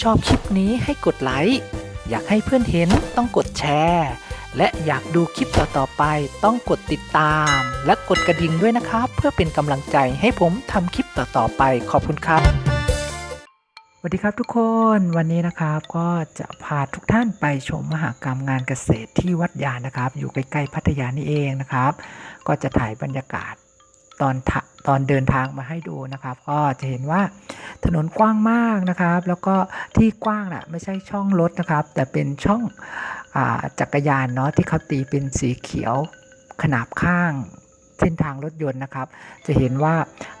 ชอบคลิปนี้ให้กดไลค์ อยากให้เพื่อนเห็นต้องกดแชร์ และอยากดูคลิปต่อๆไปต้องกดติดตาม และกดกระดิ่งด้วยนะครับ เพื่อเป็นกำลังใจให้ผมทำคลิปต่อๆไปขอบคุณครับสวัสดีครับทุกคนวันนี้นะครับก็จะพาทุกท่านไปชมมหากรรมงานเกษตรที่วัดยานนะครับ อยู่ใกล้ๆพัทยานี่เองนะครับ ก็จะถ่ายบรรยากาศ ตอนตอนเดินทางมาให้ดูนะครับ ก็จะเห็นว่าถนนกว้างมากนะครับ แล้วก็ที่กว้างน่ะไม่ใช่ช่องรถนะครับ แต่เป็นช่องอจักรยานเนาะที่เขาตีเป็นสีเขียวขนาบข้างเส้นทางรถยนต์นะครับ จะเห็นว่า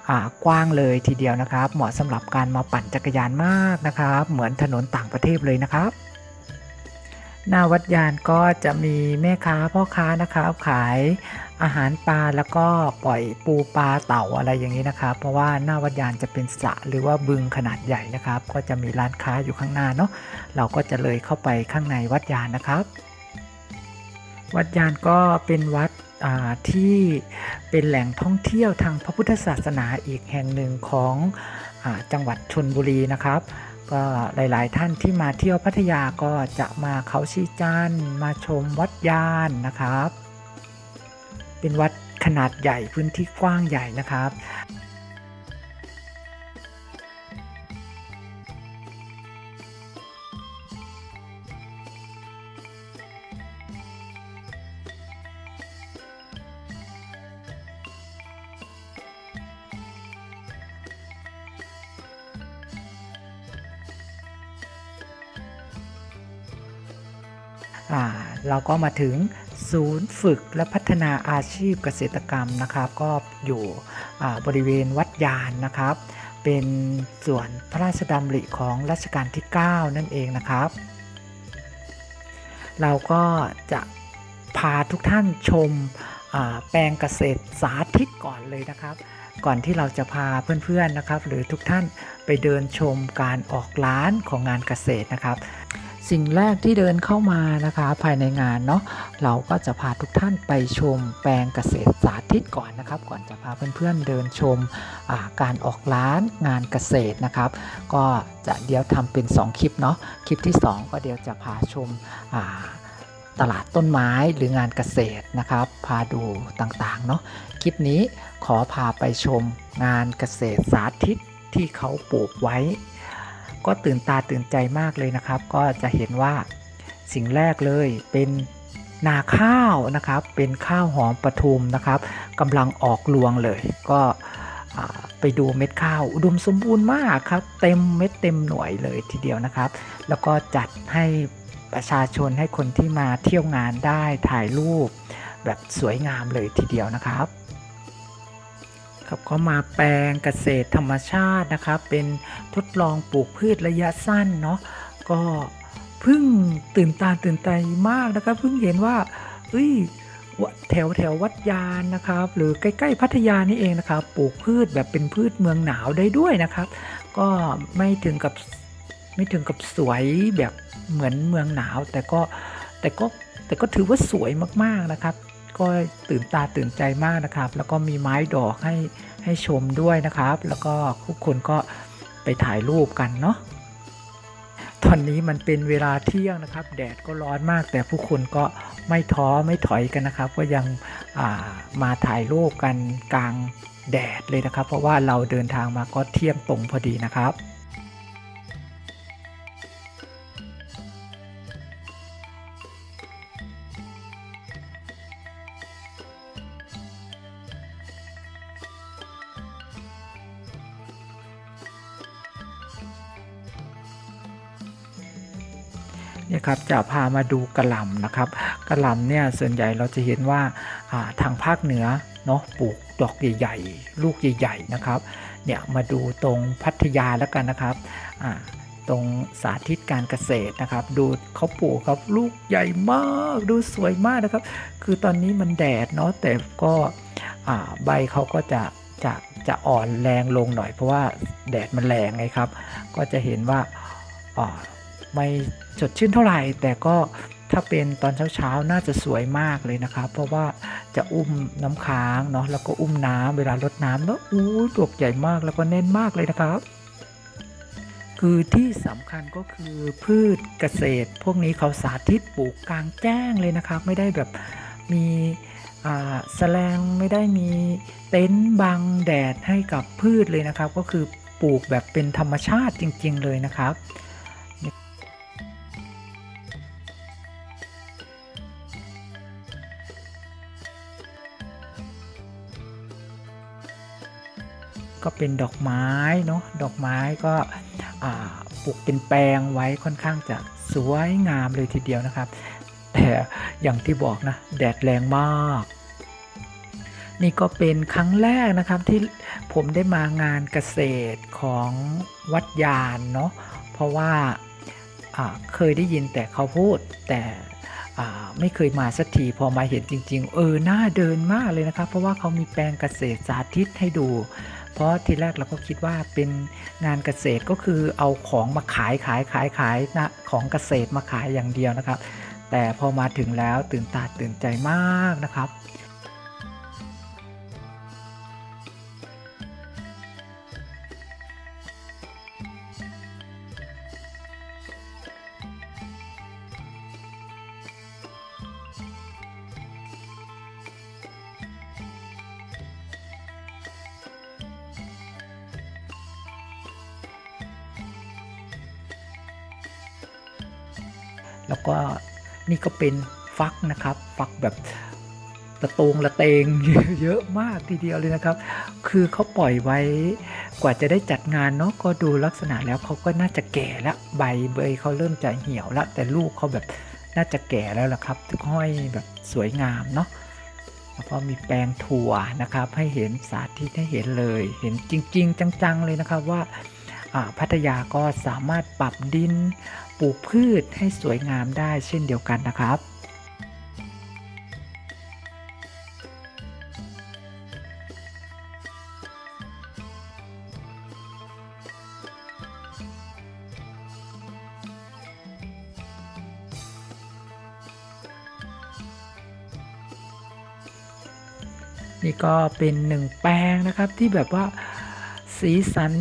อ่ากว้างเลยทีเดียวนะครับ เหมาะสำหรับการมาปั่นจักรยานมากนะครับ เหมือนถนนต่างประเทศเลยนะครับ หน้าวัดยานก็จะมีแม่ค้าพ่อค้านะครับขาย อาหารปลาแล้วก็ปล่อยปูปลาเต่าอะไรอย่างนี้นะครับ เพราะว่าหน้าวัดยานจะเป็นสระหรือว่าบึงขนาดใหญ่นะครับ ก็จะมีร้านค้าอยู่ข้างหน้าเนาะเราก็จะเลยเข้าไปข้างในวัดยานนะครับ วัดยานก็เป็นวัดที่เป็นแหล่งท่องเที่ยวทางพระพุทธศาสนาอีกแห่งหนึ่งของอจังหวัดชนบุรีนะครับ ก็หลาย ๆ ท่านที่มาเที่ยวพัทยาก็จะมาเขาชีจันมาชมวัดยานนะครับ เป็นวัดขนาดใหญ่พื้นที่กว้างใหญ่นะครับอ่าเราก็มาถึง ศูนย์ฝึกและพัฒนาอาชีพเกษตรกรรมนะครับ ก็อยู่บริเวณวัดยานนะครับ เป็นส่วนพระราชดำริของรัชกาลที่ 9 นั่นเองนะครับ เราก็จะพาทุกท่านชมแปลงเกษตรสาธิตก่อนเลยนะครับ ก่อนที่เราจะพาเพื่อนๆนะครับ หรือทุกท่านไปเดินชมการออกร้านของงานเกษตรนะครับ สิ่งแรกที่เดินเข้ามานะคะภายในงานเนาะเราก็จะพาทุกท่านไปชมแปลงเกษตรสาธิตก่อนนะครับ ก่อนจะพาเพื่อนๆเดินชมการออกร้านงานเกษตรนะครับ ก็จะเดี๋ยวทำเป็น 2 คลิปเนาะคลิปที่ 2 ก็เดี๋ยวจะพาชมตลาดต้นไม้หรืองานเกษตรนะครับ พาดูต่างๆเนาะคลิปนี้ขอพาไปชมงานเกษตรสาธิตที่เขาปลูกไว้ ก็ตื่นตาตื่นใจมากเลยนะครับ ก็จะเห็นว่าสิ่งแรกเลยเป็นนาข้าวนะครับ เป็นข้าวหอมปทุมนะครับกำลังออกรวงเลย ก็ไปดูเม็ดข้าวอุดมสมบูรณ์มากครับ เต็มเม็ดเต็มหน่วยเลยทีเดียวนะครับ แล้วก็จัดให้ประชาชนให้คนที่มาเที่ยวงานได้ถ่ายรูปแบบสวยงามเลยทีเดียวนะครับ ครับก็มาแปลงเกษตรธรรมชาตินะครับ เป็นทดลองปลูกพืชระยะสั้นเนาะก็เพิ่งตื่นตาตื่นใจมากนะครับเพิ่งเห็นว่าเอ้ยวะแถวแถววัดยานนะครับ หรือใกล้ๆพัทยานี่เองนะครับ ปลูกพืชแบบเป็นพืชเมืองหนาวได้ด้วยนะครับ ก็ไม่ถึงกับไม่ถึงกับสวยแบบเหมือนเมืองหนาว แต่ก็แต่ก็แต่ก็ถือว่าสวยมากๆนะครับ ก็ตื่นตาตื่นใจมากนะครับ แล้วก็มีไม้ดอกให้ให้ชมด้วยนะครับ แล้วก็ทุกคนก็ไปถ่ายรูปกันเนาะตอนนี้มันเป็นเวลาเที่ยงนะครับ แดดก็ร้อนมาก แต่ผู้คนก็ไม่ท้อไม่ถอยกันนะครับ ก็ยังามาถ่ายรูปกันกลางแดดเลยนะครับ เพราะว่าเราเดินทางมาก็เที่ยงตรงพอดีนะครับ นี่ยครับจะพามาดูกระหล่ำนะครับกระหล่ำเนี่ยส่วนใหญ่เราจะเห็นว่าทางภาคเหนือเนาะปลูกดอกใหญ่ๆ ลูกใหญ่ๆนะครับเนี่ยมาดูตรงพัทยาแล้วกันนะครับตรงสาธิตการเกษตรนะครับ ดูเขาปลูกครับลูกใหญ่มากดูสวยมากนะครับ คือตอนนี้มันแดดเนาะแต่ก็ใบเขาก็จะจะจะอ่อนแรงลงหน่อยเพราะว่าแดดมันแรงไงครับ ก็จะเห็นว่าอ่า ไม่สดชื่นเท่าไหร่ แต่ก็ถ้าเป็นตอนเช้าๆ น่าจะสวยมากเลยนะครับ เพราะว่าจะอุ้มน้ำค้างเนาะแล้วก็อุ้มน้ำเวลารดน้ำแล้วอู้ดอกใหญ่มากแล้วก็แน่นมากเลยนะครับ คือที่สำคัญก็คือพืชเกษตร พวกนี้เขาสาธิตปลูกกลางแจ้งเลยนะครับ ไม่ได้แบบมีอ่าแสลงไม่ได้มีเต็นท์บังแดดให้กับพืชเลยนะครับ ก็คือปลูกแบบเป็นธรรมชาติจริง ๆ เลยนะครับ ก็เป็นดอกไม้เนาะดอกไม้ก็ปลูกเป็นแปลงไว้ค่อนข้างจะสวยงามเลยทีเดียวนะครับ แต่อย่างที่บอกนะแดดแรงมาก นี่ก็เป็นครั้งแรกนะครับที่ผมได้มางานเกษตรของวัดยานเนาะเพราะว่าเคยได้ยินแต่เขาพูดแต่ไม่เคยมาสักทีพอมาเห็นจริง ๆ เออน่าเดินมากเลยนะครับ เพราะว่าเขามีแปลงเกษตรสาธิตให้ดู เพราะทีแรกเราก็คิดว่าเป็นงานเกษตรก็คือเอาของมาขายขายขายขายนะของเกษตรมาขายอย่างเดียวนะครับ แต่พอมาถึงแล้วตื่นตาตื่นใจมากนะครับ แล้วก็นี่ก็เป็นฟักนะครับ ฟักแบบตะโตงละเตงเยอะมากทีเดียวเลยนะครับ คือเขาปล่อยไว้กว่าจะได้จัดงานเนาะก็ดูลักษณะแล้วเขาก็น่าจะแก่แล้วใบเบยเขาเริ่มจะเหี่ยวล้วแต่ลูกเขาแบบน่าจะแก่แล้วล่ะครับห้อยแบบสวยงามเนาะแล้วก็มีแปลงถั่วนะครับ ให้เห็นสาธิตให้เห็นเลย เห็นจริง ๆ จังๆเลยนะครับว่า พัทยาก็สามารถปรับดินปลูกพืชให้สวยงามได้เช่นเดียวกันนะครับนี่ก็เป็นหนึ่งแปลงนะครับที่แบบว่าสีสัน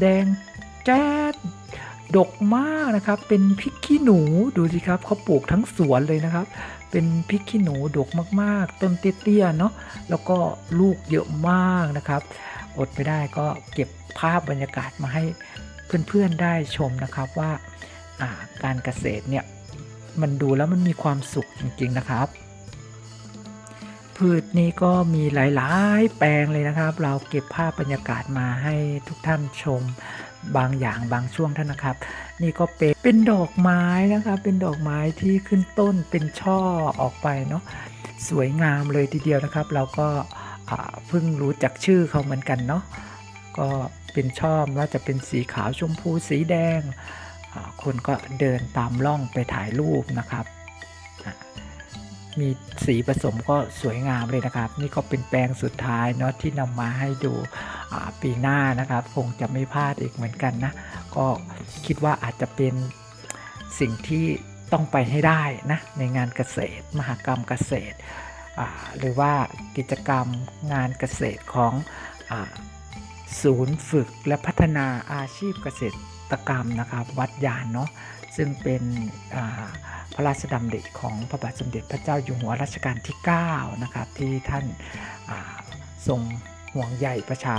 แดงแจ๊ดดกมากนะครับ เป็นพริกขี้หนูดูสิครับเขาปลูกทั้งสวนเลยนะครับ เป็นพริกขี้หนูดกมากๆ ต้นเตี้ยๆเนาะแล้วก็ลูกเยอะมากนะครับ อดไปได้ก็เก็บภาพบรรยากาศมาให้เพื่อนๆได้ชมนะครับว่าอ่าการเกษตรเนี่ยมันดูแล้วมันมีความสุขจริงๆนะครับ พืชนี้ก็มีหลายๆ แปลงเลยนะครับ เราเก็บภาพบรรยากาศมาให้ทุกท่านชมบางอย่างบางช่วงท่านนะครับ นี่ก็เป็นเป็นดอกไม้นะครับ เป็นดอกไม้ที่ขึ้นต้นเป็นช่อออกไปเนาะสวยงามเลยทีเดียวนะครับ เราก็เพิ่งรู้จักชื่อเขาเหมือนกันเนาะก็เป็นช่อว่าจะเป็นสีขาวชมพูสีแดงคนก็เดินตามร่องไปถ่ายรูปนะครับ มีสีผสมก็สวยงามเลยนะครับ นี่ก็เป็นแปลงสุดท้ายเนาะที่นำมาให้ดูปีหน้านะครับ คงจะไม่พลาดอีกเหมือนกันนะ ก็คิดว่าอาจจะเป็นสิ่งที่ต้องไปให้ได้นะในงานเกษตร มหกรรมเกษตร หรือว่ากิจกรรมงานเกษตรของอศูนย์ฝึกและพัฒนาอาชีพเกษตรกรรมนะครับ วัดยานเนาะ ซึ่งเป็นพระราชดำริของพระบาทสมเด็จพระเจ้าอยู่หัวรัชกาลที่ 9 นะครับ ที่ท่านอ่าทรงห่วงใยประชา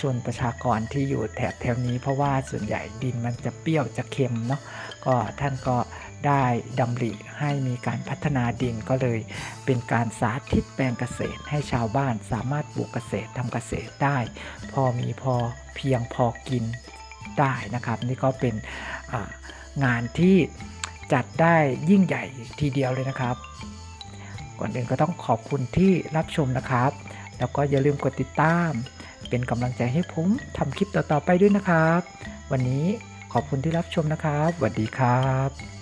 ชนประชากรที่อยู่แถบแถวนี้เพราะว่าส่วนใหญ่ดินมันจะเปรี้ยวจะเค็มเนาะก็ท่านก็ได้ดำริให้มีการพัฒนาดินก็เลย เป็นการสาธิตแปลงเกษตรให้ชาวบ้านสามารถปลูกเกษตรทำเกษตรได้ พอมีพอเพียงพอกินได้นะครับ นี่ก็เป็นอ่า งานที่จัดได้ยิ่งใหญ่ทีเดียวเลยนะครับ ก่อนอื่นก็ต้องขอบคุณที่รับชมนะครับ แล้วก็อย่าลืมกดติดตาม เป็นกำลังใจให้ผมทำคลิปต่อๆไปด้วยนะครับ วันนี้ขอบคุณที่รับชมนะครับสวัสดีครับ